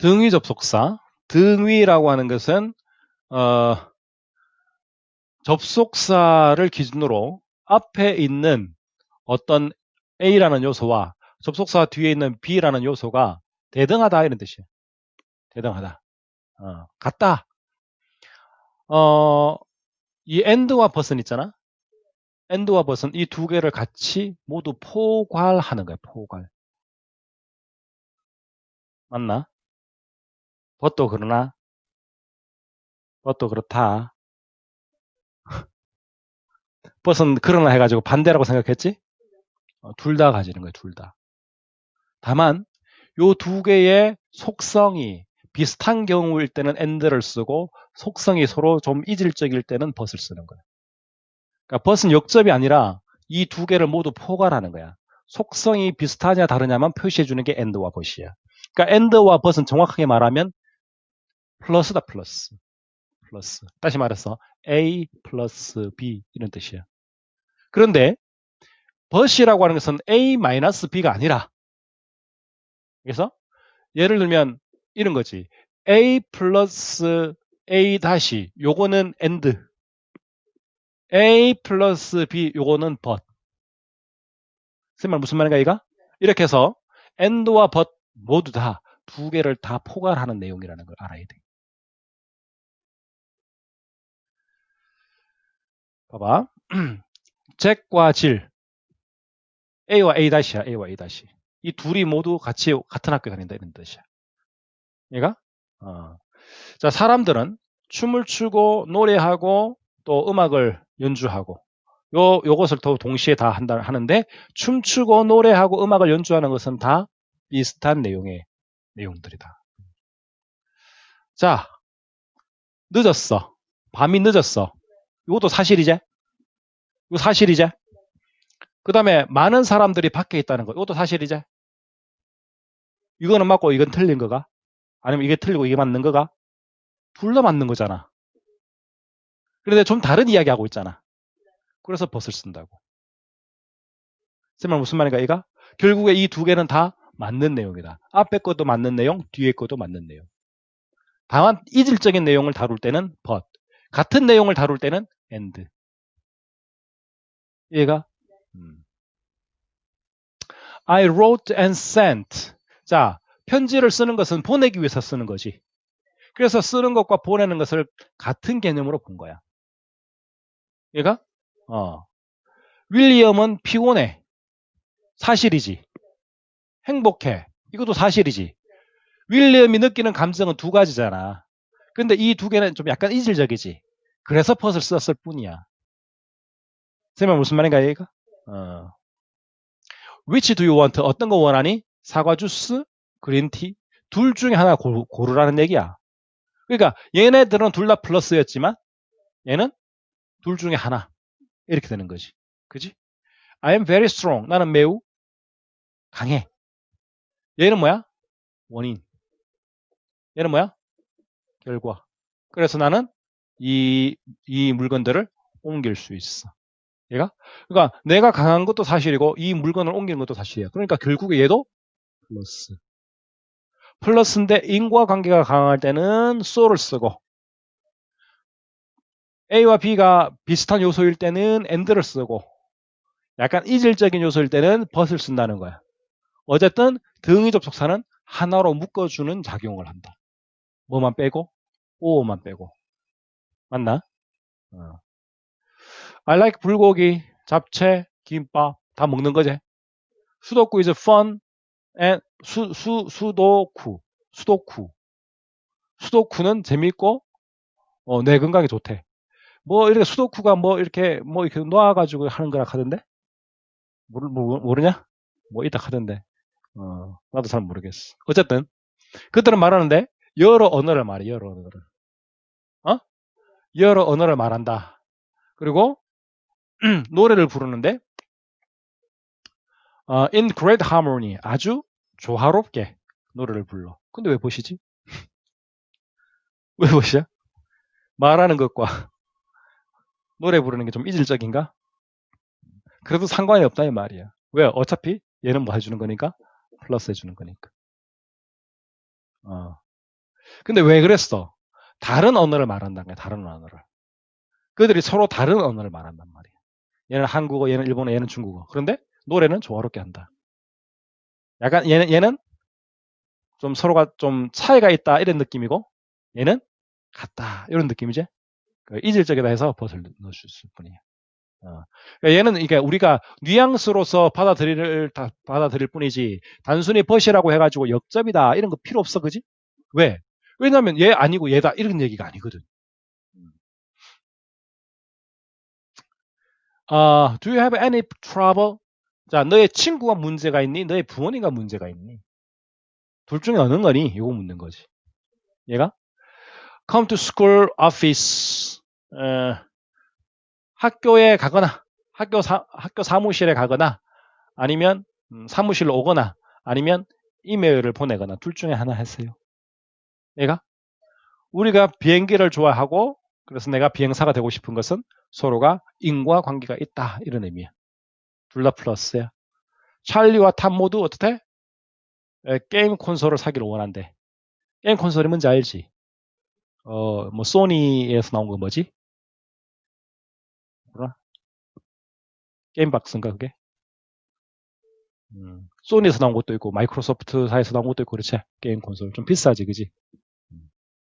등위 접속사. 등위라고 하는 것은 어, 접속사를 기준으로 앞에 있는 어떤 A라는 요소와 접속사 뒤에 있는 B라는 요소가 대등하다 이런 뜻이에요. 대등하다. 어, 같다. 어, 이 end와 but은 있잖아. end와 but은 이두 개를 같이 모두 포괄하는 거야. 포괄. 맞나? But도 그러나 but도 그렇다. but은 그러나 해가지고 반대라고 생각했지? 어, 둘다 가지는 거야. 둘 다. 다만 요 두 개의 속성이 비슷한 경우일 때는 and를 쓰고 속성이 서로 좀 이질적일 때는 but을 쓰는 거야. 그러니까 but은 역접이 아니라 이 두 개를 모두 포괄하는 거야. 속성이 비슷하냐 다르냐만 표시해 주는 게 and와 but이야. 그러니까 and와 but은 정확하게 말하면 플러스다 플러스. 플러스. 다시 말해서 a 플러스 b 이런 뜻이야. 그런데 but이라고 하는 것은 a 마이너스 b가 아니라 그래서 예를 들면 이런 거지. a 플러스 a 다시 요거는 and a 플러스 b 요거는 but 쌤말 무슨 말인가 이가? 이렇게 해서 and와 but 모두 다 두 개를 다 포괄하는 내용이라는 걸 알아야 돼. 봐봐. 잭과 질 A와 A 다시야. A와 A. 이 둘이 모두 같이 같은 학교 다닌다 이런 뜻이야. 얘가? 어. 자, 사람들은 춤을 추고 노래하고 또 음악을 연주하고 요 요것을 또 동시에 다 한다 하는데 춤추고 노래하고 음악을 연주하는 것은 다 비슷한 내용의 내용들이다. 자, 늦었어. 밤이 늦었어. 이것도 사실이제? 이거 사실이제? 그 다음에 많은 사람들이 밖에 있다는 거. 이것도 사실이제? 이거는 맞고 이건 틀린 거가? 아니면 이게 틀리고 이게 맞는 거가? 둘다 맞는 거잖아. 그런데 좀 다른 이야기 하고 있잖아. 그래서 벗을 쓴다고. 쌤말 무슨 말인가 이가? 결국에 이 두 개는 다 맞는 내용이다. 앞에 것도 맞는 내용, 뒤에 것도 맞는 내용. 다만 이질적인 내용을 다룰 때는 but, 같은 내용을 다룰 때는 and. 이해가? 음. I wrote and sent. 자, 편지를 쓰는 것은 보내기 위해서 쓰는 거지. 그래서 쓰는 것과 보내는 것을 같은 개념으로 본 거야. 얘가? 어. 윌리엄은 피곤해. 사실이지. 행복해. 이것도 사실이지. 윌리엄이 느끼는 감정은 두 가지잖아. 근데 이 두 개는 좀 약간 이질적이지. 그래서 퍼즐 썼을 뿐이야. 쌤은 무슨 말인가 얘가? 어. Which do you want? 어떤 거 원하니? 사과 주스, 그린티? 둘 중에 하나 고, 고르라는 얘기야. 그러니까 얘네들은 둘 다 플러스였지만 얘는 둘 중에 하나. 이렇게 되는 거지. 그지? I am very strong. 나는 매우 강해. 얘는 뭐야? 원인. 얘는 뭐야? 결과. 그래서 나는 이, 이 물건들을 옮길 수 있어. 얘가? 그러니까 내가 강한 것도 사실이고 이 물건을 옮기는 것도 사실이야. 그러니까 결국에 얘도 플러스. 플러스인데 인과관계가 강할 때는 so를 쓰고 A와 B가 비슷한 요소일 때는 and를 쓰고 약간 이질적인 요소일 때는 but을 쓴다는 거야. 어쨌든 등위 접속사는 하나로 묶어주는 작용을 한다. 뭐만 빼고? 오만 빼고. 맞나? 어. I like 불고기, 잡채, 김밥 다 먹는 거지. 수도쿠 is fun and 수, 수, 수도쿠, 수도쿠. 수도쿠는 재밌고 어, 내 건강에 좋대. 뭐 이렇게 수도쿠가 뭐 이렇게 뭐 이렇게 놓아가지고 하는 거라 하던데 모르, 모르, 냐뭐 이따 하던데 어, 나도 잘 모르겠어. 어쨌든 그들은 말하는데 여러 언어를 말해 여러 언어를 어 여러 언어를 말한다. 그리고 노래를 부르는데 어, in great harmony 아주 조화롭게 노래를 불러. 근데 왜 보시지? 왜 보시야? 말하는 것과 노래 부르는 게 좀 이질적인가? 그래도 상관이 없다 이 말이야. 왜? 어차피 얘는 뭐 해주는 거니까? 플러스 해주는 거니까. 어. 근데 왜 그랬어? 다른 언어를 말한다는 거야, 다른 언어를. 그들이 서로 다른 언어를 말한단 말이야. 얘는 한국어, 얘는 일본어, 얘는 중국어. 그런데 노래는 조화롭게 한다. 약간 얘는, 얘는 좀 서로가 좀 차이가 있다 이런 느낌이고 얘는 같다 이런 느낌이지. 그 이질적이다 해서 버섯을 넣어줄 뿐이야. 어. 그러니까 얘는 이게 우리가 뉘앙스로서 받아들일 다 받아들일 뿐이지 단순히 벗이라고 해가지고 역접이다 이런 거 필요 없어 그지? 왜? 왜냐하면 얘 아니고 얘다 이런 얘기가 아니거든. 아, do you have any trouble? 자, 너의 친구가 문제가 있니? 너의 부모님과 문제가 있니? 둘 중에 어느 거니? 이거 묻는 거지. 얘가 come to school office 어, 학교에 가거나 학교 사, 학교 사무실에 가거나 아니면 음, 사무실로 오거나 아니면 이메일을 보내거나 둘 중에 하나 했어요. 얘가 우리가 비행기를 좋아하고 그래서 내가 비행사가 되고 싶은 것은 서로가 인과 관계가 있다 이런 의미야. 둘 다 플러스야. 찰리와 탐 모두 어떻게? 에, 게임 콘솔을 사기를 원한대. 게임 콘솔이 뭔지 알지? 어, 뭐 소니에서 나온 거 뭐지? 뭐라? 게임 박스인가 그게? 음, 소니에서 나온 것도 있고 마이크로소프트사에서 나온 것도 있고 그렇지 게임 콘솔 좀 비싸지 그지